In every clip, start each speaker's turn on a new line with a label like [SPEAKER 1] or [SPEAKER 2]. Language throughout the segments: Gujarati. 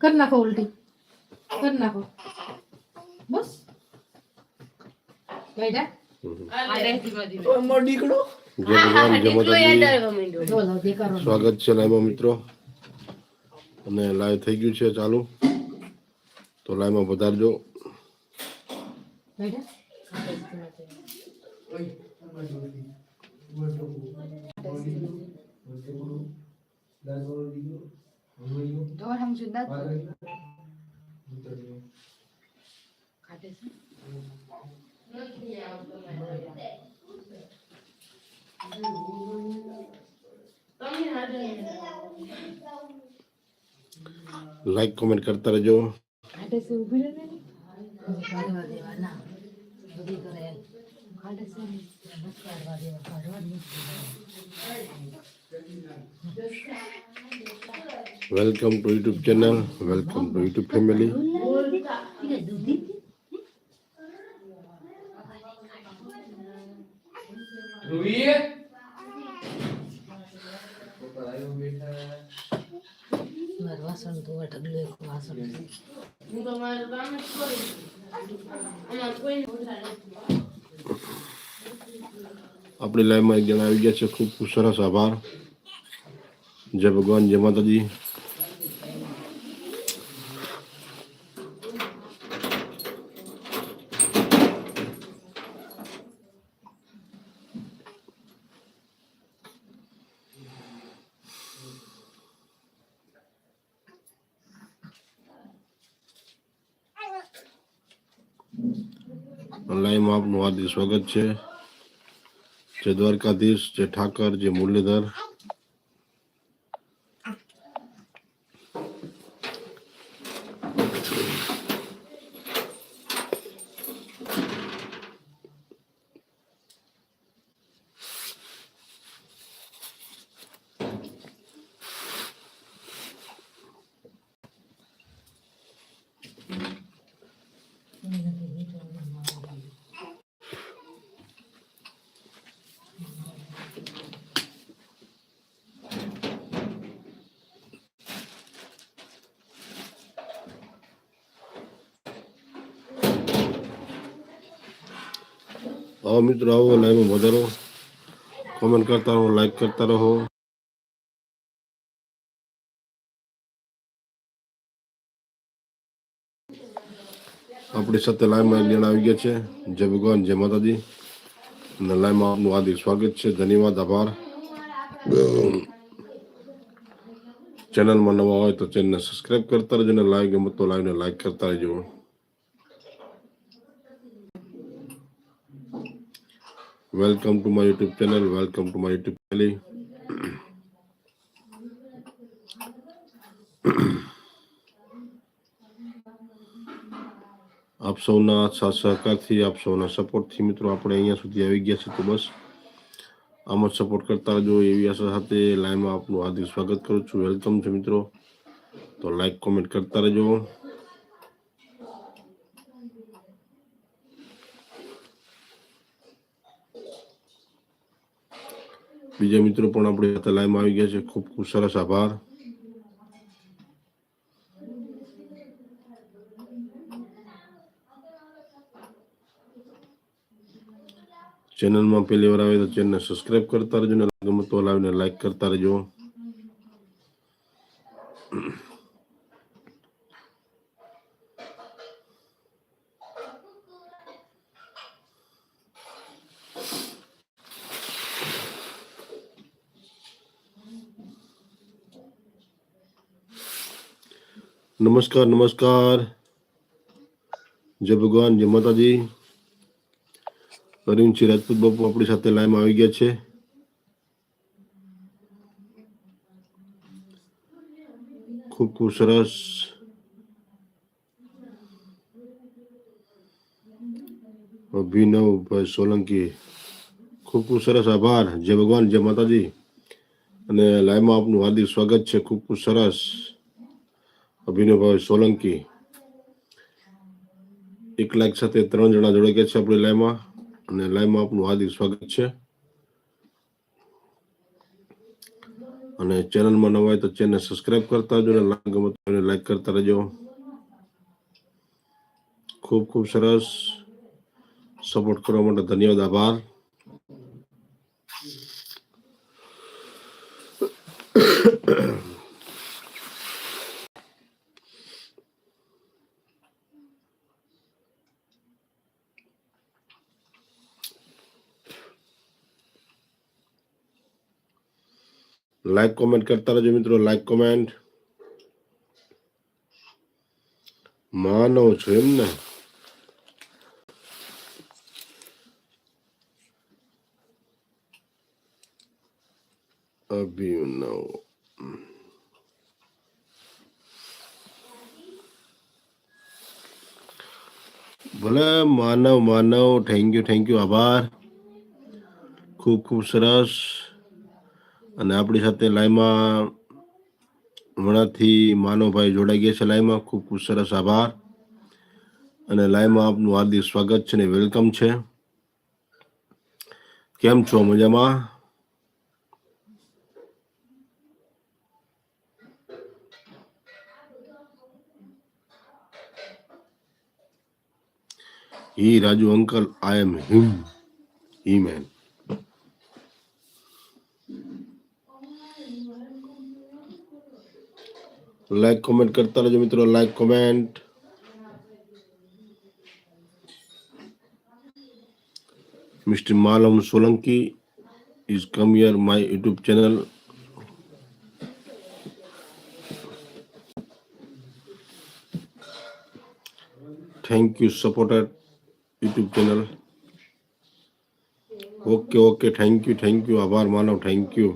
[SPEAKER 1] કર નાખો ઉલટી. કર નાખો. બસ. બેટા
[SPEAKER 2] સ્વાગત છે લાઈમાં મિત્રો. અને લાઈવ થઈ ગયું છે ચાલુ. તો લાઈવમાં વધારજો
[SPEAKER 1] બેટા
[SPEAKER 3] આમ સુંદર ખાટે છે
[SPEAKER 2] લાઈક કોમેન્ટ કરતા રહેજો.
[SPEAKER 3] કાઢે છે ઊભી રહે ને કાઢવા દેવાના બધી કરે ખાટે છે કાઢવા દેવા કાઢવા નથી
[SPEAKER 2] welcome to YouTube channel welcome to
[SPEAKER 4] YouTube
[SPEAKER 3] family વાસણ ધોવા ઢગલું એક વાસણ છે.
[SPEAKER 2] આપણી લાઈવમાં એક જણા આવી ગયા છે. ખૂબ ખૂબ સરસ આભાર. જય ભગવાન, જય માતાજી. લાઈવમાં આપનું હાર્દિક સ્વાગત છે. જય દ્વારકાધીશ જે ઠાકર જે મુરલીધર આવો મિત્રો, આવો લાઈવમાં વધારો કોમેન્ટ કરતા રહો લાઈક કરતા રહો. આપણી સાથે લાઈવમાં જણા આવી ગયા છે. જય ભગવાન, જય માતાજી. અને લાઈવમાં આપનું હાર્દિક સ્વાગત છે. ધન્યવાદ, આભાર. ચેનલમાં નવા હોય તો ચેનલને સબસ્ક્રાઇબ કરતા રહેજો અને લાઈવ ગમે તો લાઈવને લાઈક કરતા રહેજો. Welcome to my YouTube channel welcome to my YouTube channel આપ સૌના સાથ સહકારથી, આપ સૌના સપોર્ટથી મિત્રો આપણે અહીંયા સુધી આવી ગયા છે તો બસ, આમ જ સપોર્ટ કરતા રહેજો એવી આશા સાથે લાઈવમાં આપનું હાર્દિક સ્વાગત કરું છું. વેલકમ છે મિત્રો. તો લાઈક કોમેન્ટ કરતા રહેજો. બીજા મિત્રો પણ આપણી સાથે લાઈવમાં આવી ગયા છે. ખૂબ ખૂબ સરસ આભાર. ચેનલમાં પહેલી વાર આવે તો ચેનલને સબસ્ક્રાઈબ કરતા રહેજો ને ગમતો લાવીને લાઈક કરતા રહેજો. નમસ્કાર નમસ્કાર. જય ભગવાન, જય માતાજી. અરવિંદસિંહ રાજપૂત બાપુ આપણી સાથે લાઈમ આવી ગયા છે. ખૂબ ખૂબ સરસ. અભિનવભાઈ સોલંકી, ખૂબ ખૂબ સરસ આભાર. જય ભગવાન, જય માતાજી. અને લાઈમાં આપનું હાર્દિક સ્વાગત છે. ખૂબ ખૂબ સરસ. અભિનવભાઈ સોલંકી. એક લાખ સાથે ત્રણ જણા જોડે ગયા છે આપણી લાઈમાં અને લાઈમાં આપનું હાર્દિક સ્વાગત છે. અને ચેનલમાં નવા હોય તો ચેનલ સબસ્ક્રાઇબ કરતા જો અને લાઈક ગમે તો લાઈક કરતા રહેજો. ખૂબ ખૂબ સરસ. સપોર્ટ કરવા માટે ધન્યવાદ, આભાર. લાઈક કોમેન્ટ કરતા રહેજો મિત્રો લાઈક કોમેન્ટ માનવ છો એમ ને? અભિનવ. ભલે, Manav Manav thank you thank you આભાર. ખૂબ ખૂબ સરસ. અને આપણી સાથે લાઈમાં હમણાંથી માનવભાઈ જોડાઈ ગયા છે. લાઈમાં ખૂબ ખૂબ સરસ આભાર. અને લાઈમાં આપનું હાર્દિક સ્વાગત છે ને વેલકમ છે. કેમ છો? મજામાં? Hi Raju uncle I am him he man. Like comment કરતા રહેજો મિત્રો like comment mister Malam Solanki is come here my youtube channel thank you supported youtube channel okay okay thank you thank you આભાર માનવ થેન્ક યુ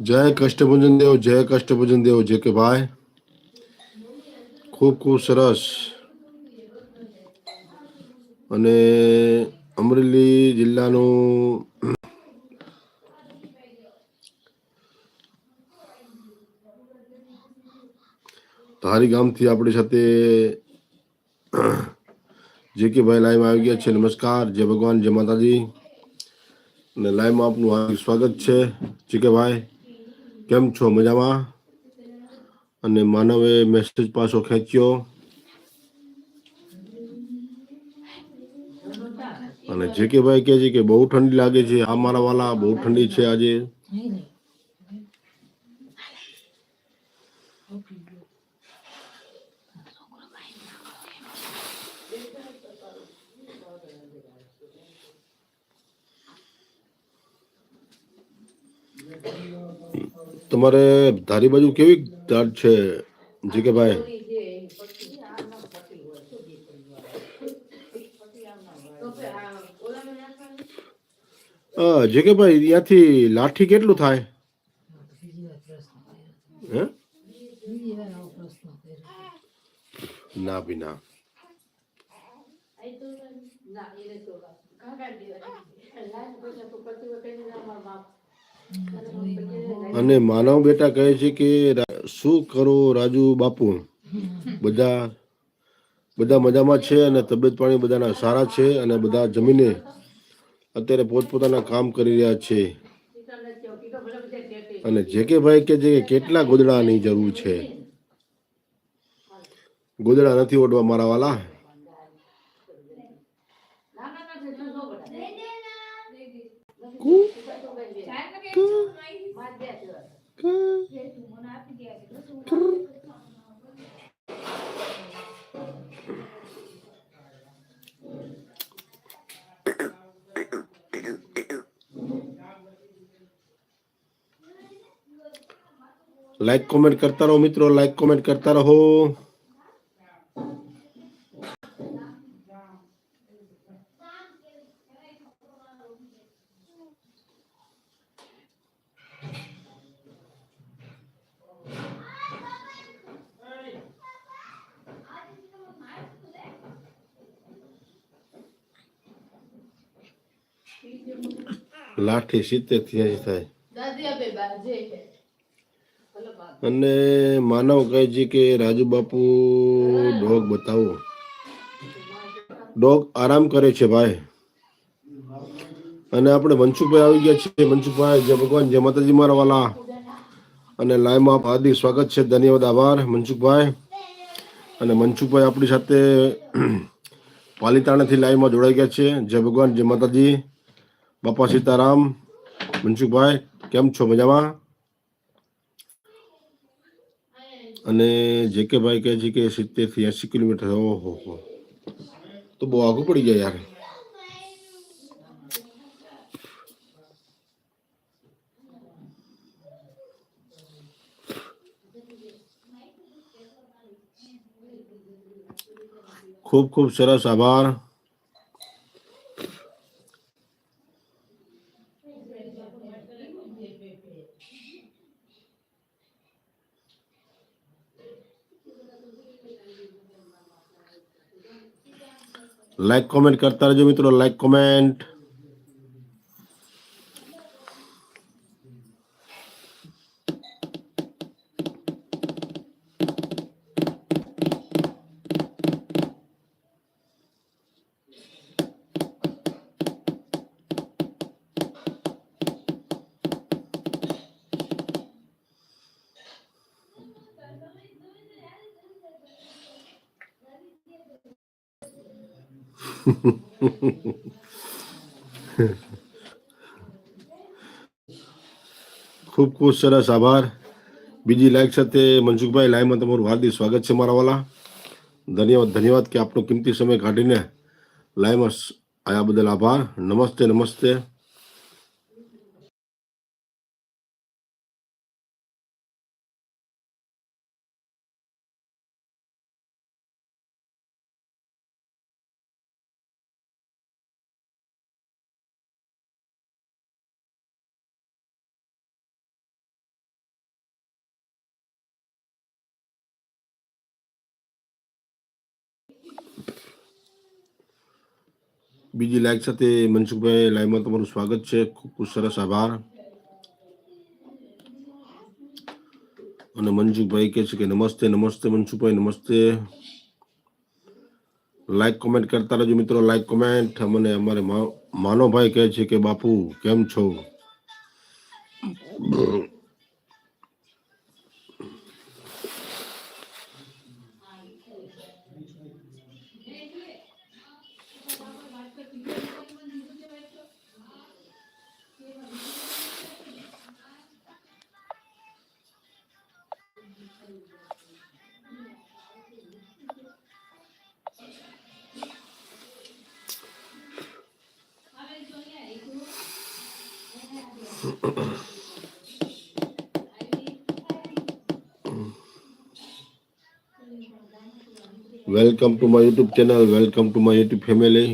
[SPEAKER 2] જય કષ્ટભુજન દેવ જય કષ્ટભુજન દેવ જે કે ભાઈ ખૂબ ખૂબ સરસ અને અમરેલી જિલ્લાનું ધારી ગામથી આપણી સાથે જે કે ભાઈ લાઈવ આવી ગયા છે. નમસ્કાર. જય ભગવાન, જય માતાજી. અને લાઈવમાં આપનું હાર્દિક સ્વાગત છે. જે કે ભાઈ, કેમ છો? મજામાં? અને માનવે મેસેજ પાછો ખેંચ્યો. અને જે કે ભાઈ કહે છે કે બહુ ઠંડી લાગે છે. આ મારા વાલા બહુ ઠંડી છે આજે
[SPEAKER 3] નહીં નહીં
[SPEAKER 2] તમારે ધારી બાજુ કેવી દાટ છે? જે કે ભાઈ? હા, જે કે ભાઈ ત્યાંથી લાઠી કેટલું થાય? હે? ના બી ના. અને માનવ બેટા કહે છે કે શું કરો રાજુ બાપુ? બધા બધા મજામાં છે અને તબિયત પાણી બધાના સારા છે અને બધા જમીને અત્યારે પોતપોતાના કામ કરી રહ્યા છે. અને જે કે ભાઈ કે છે કેટલા ગોદડાની જરૂર છે. ગોદડા નથી ઓઢવા મારા વાલા. લાઈક કોમેન્ટ કરતા રહો મિત્રો લાઈક કોમેન્ટ કરતા રહો. લાઠી સિત્તેરથી થાય. અને માનવ કહે છે કે રાજુ બાપુ ડોગ બતાવો. ડોગ આરામ કરે છે ભાઈ. અને આપણે મનસુખભાઈ આવી ગયા છે મનસુખભાઈ જય ભગવાન જય માતાજી મારા વાલા. અને લાઈવમાં હાર્દિક સ્વાગત છે. ધન્યવાદ આભાર મનસુખભાઈ. અને મનસુખભાઈ આપણી સાથે પાલીતાણાથી લાઈવમાં જોડાઈ ગયા છે. જય ભગવાન જય માતાજી. બાપા સીતારામ મનસુખભાઈ કેમ છો? મજામાં? અને જે કે ભાઈ કહે છે કે સિત્તેરથી એસી કિલોમીટર ઓહો તો બહુ આગું પડી જાય યાર. ખૂબ ખૂબ સરસ આભાર. લાઈક કોમેન્ટ કરતા રહેજો મિત્રો લાઈક કોમેન્ટ ખૂબ સરસ આભાર. બીજી લાઈક સાથે મનસુખભાઈ લાઈવમાં તમારું હાર્દિક સ્વાગત છે મારા વાલા. ધન્યવાદ ધન્યવાદ કે આપનો કિંમતી સમય કાઢીને લાઈવમાં આવ્યા બદલ આભાર. નમસ્તે નમસ્તે. બીજી લાઈક સાથે મનસુખભાઈ લાઈવમાં તમારું સ્વાગત છે. ખૂબ ખૂબ સરસ આભાર. અને મનસુખભાઈ કહે છે કે નમસ્તે નમસ્તે મનસુખભાઈ, નમસ્તે. લાઈક કોમેન્ટ કરતા રહેજો મિત્રો, લાઈક કોમેન્ટ. મને અમારે મા- માનવભાઈ કહે છે કે, બાપુ, કેમ છો? Welcome to my YouTube channel welcome to my YouTube family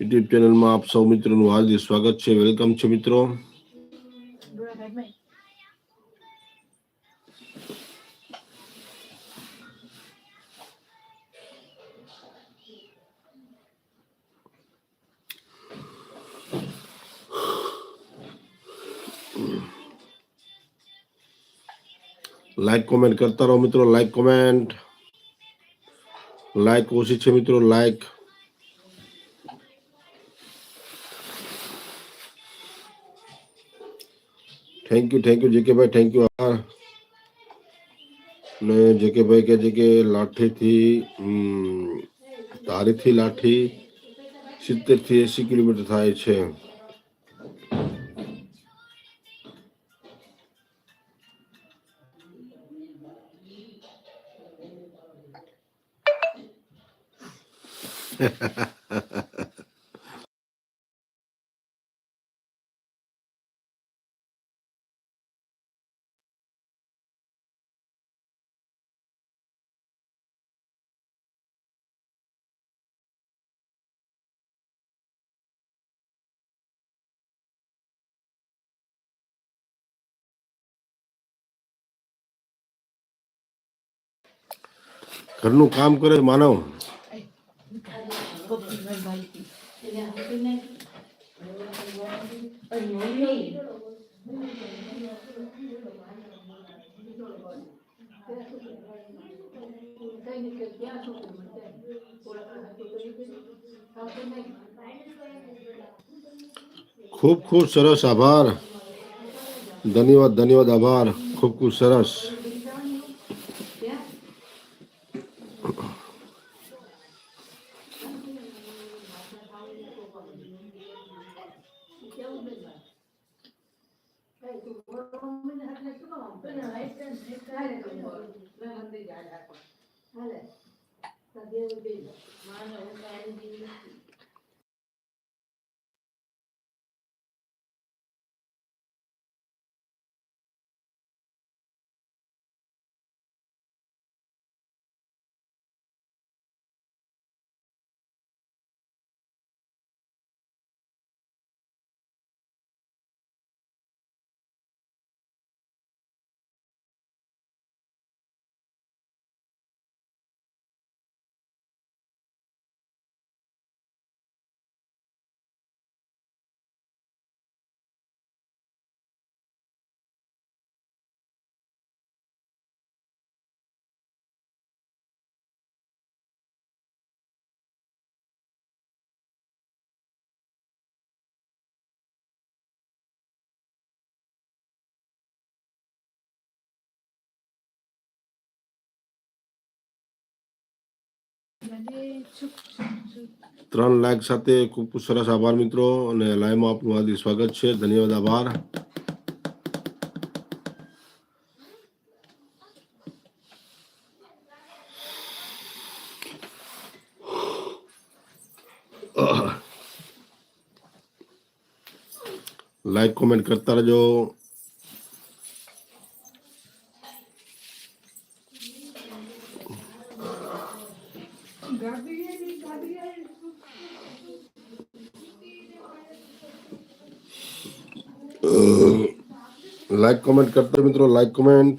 [SPEAKER 2] YouTube ચેનલમાં આપ સૌ મિત્રોનું હાર્દિક સ્વાગત છે વેલકમ છે મિત્રો લાઈક કોમેન્ટ કરતા રહો મિત્રો લાઈક કોમેન્ટ લાઈક ઓછી છે મિત્રો like thank you thank you JK ભાઈ થેન્ક યુ આભાર ને જેકે ભાઈ કહે છે કે લાઠીથી હમ, તારીથી લાઠી સિત્તેરથી એસી કિલોમીટર થાય છે ઘરનું કામ કરે માનવ
[SPEAKER 1] એટલે આપીને
[SPEAKER 2] ખૂબ ખૂબ સરસ આભાર ધન્યવાદ ધન્યવાદ આભાર ખૂબ ખૂબ સરસ હાલે. દેવ બે માને હું કાંઈ નથી ત્રણ લાખ સાથે ખૂબ ખૂબ સરસ આભાર મિત્રો અને લાઈવમાં આપનું હાર્દિક સ્વાગત છે. ધન્યવાદ, આભાર. લાઈક, કોમેન્ટ કરતા રહેજો લાઈક કોમેન્ટ કરતા રહો મિત્રો લાઈક કોમેન્ટ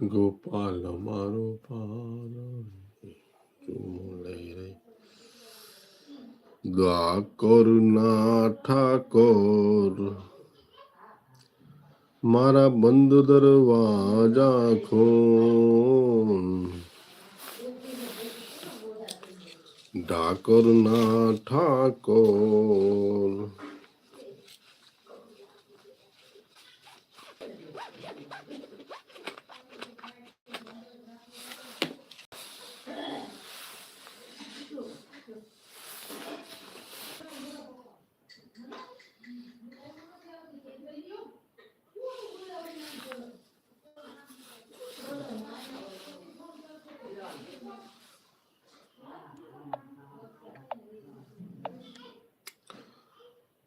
[SPEAKER 2] ગોપાલ મારો પાલ લઈ રે દ્વાકર ના ઠાકોર મારા બંધ દરવાજા ખોલ ઠાકોર ના ઠાકોર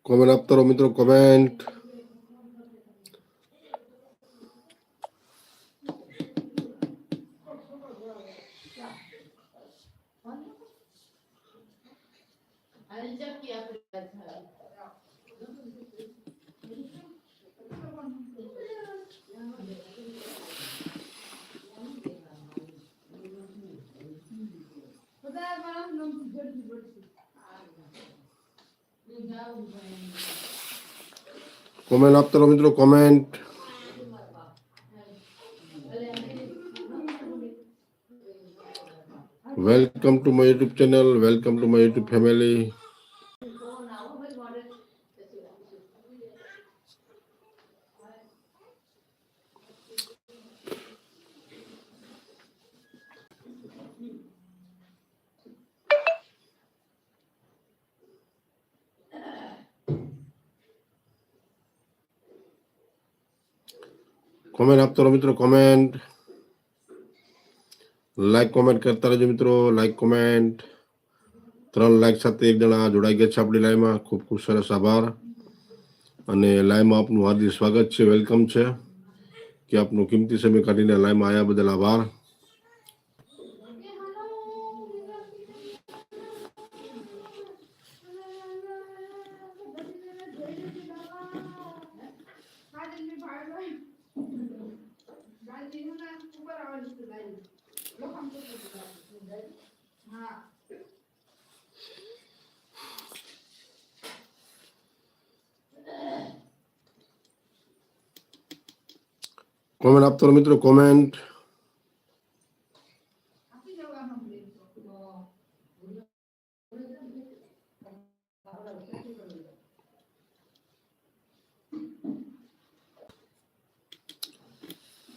[SPEAKER 2] કોમેન્ટ આપતા રહો મિત્રો કોમેન્ટ કોમેન્ટ આપતા રહો મિત્રો comment welcome to my YouTube channel welcome to my YouTube family comment આપતો રહો મિત્રો કોમેન્ટ લાઈક કોમેન્ટ કરતા રહેજો મિત્રો લાઈક કોમેન્ટ ત્રણ લાઈક સાથે એક જણા જોડાઈ ગયા છે આપણી લાઈવમાં ખૂબ ખૂબ સરસ આભાર. અને લાઈવમાં આપનું હાર્દિક સ્વાગત છે વેલકમ છે. કે આપનો કિંમતી સમય કાઢીને લાઈવમાં આવ્યા બદલ આભાર. કોમેન્ટ આપતો રહો મિત્રો કોમેન્ટ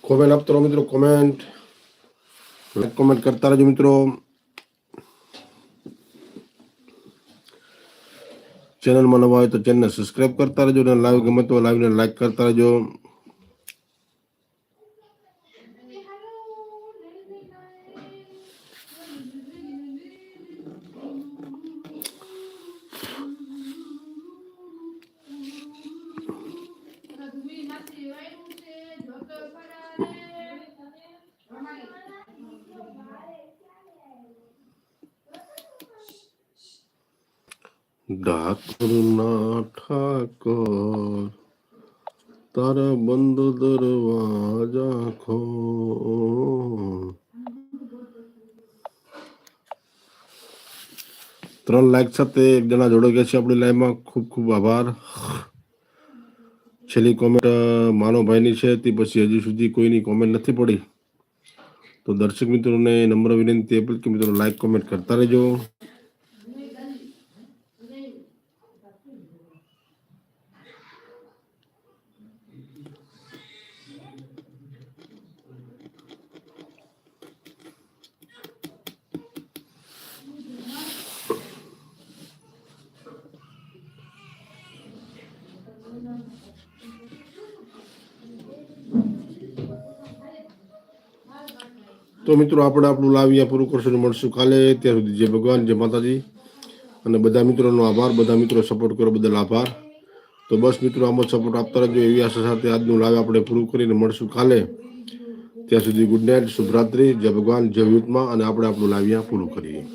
[SPEAKER 2] કોમેન્ટ આપતો રહો મિત્રો કોમેન્ટ કોમેન્ટ કરતા રહેજો મિત્રો ચેનલમાં નવા હોય તો ચેનલને સબસ્ક્રાઇબ કરતા રહેજો અને લાઈવ ગમે તો લાઈવને લાઈક કરતા રહેજો ડાકરના ઠાકોર, તારા બંધ દરવાજા ખો ત્રણ લાઈક સાથે એક જણા જોડો ગયા છે આપણી લાઈવમાં ખૂબ ખૂબ આભાર. છેલ્લી કોમેન્ટ માનવભાઈની છે તે પછી હજી સુધી કોઈની કોમેન્ટ નથી પડી. તો દર્શક મિત્રોને નમ્ર વિનંતી એપલ કે મિત્રો લાઈક કોમેન્ટ કરતા રહેજો. તો મિત્રો આપણે આપણું લાવ્યા પૂરું કરશું મળશું કાલે. ત્યાં સુધી જય ભગવાન, જય માતાજી. અને બધા મિત્રોનો આભાર, બધા મિત્રો સપોર્ટ કરો, બદલ આભાર. તો બસ મિત્રો, આમ સપોર્ટ આપતા રહેજો એવી આશા સાથે આજનું લાવે આપણે પૂરું કરીને મળશું કાલે. ત્યાં સુધી ગુડ નાઇટ શુભરાત્રી, જય ભગવાન, જય યુથમાં અને આપણે આપણું લાવ્યા પૂરું કરીએ.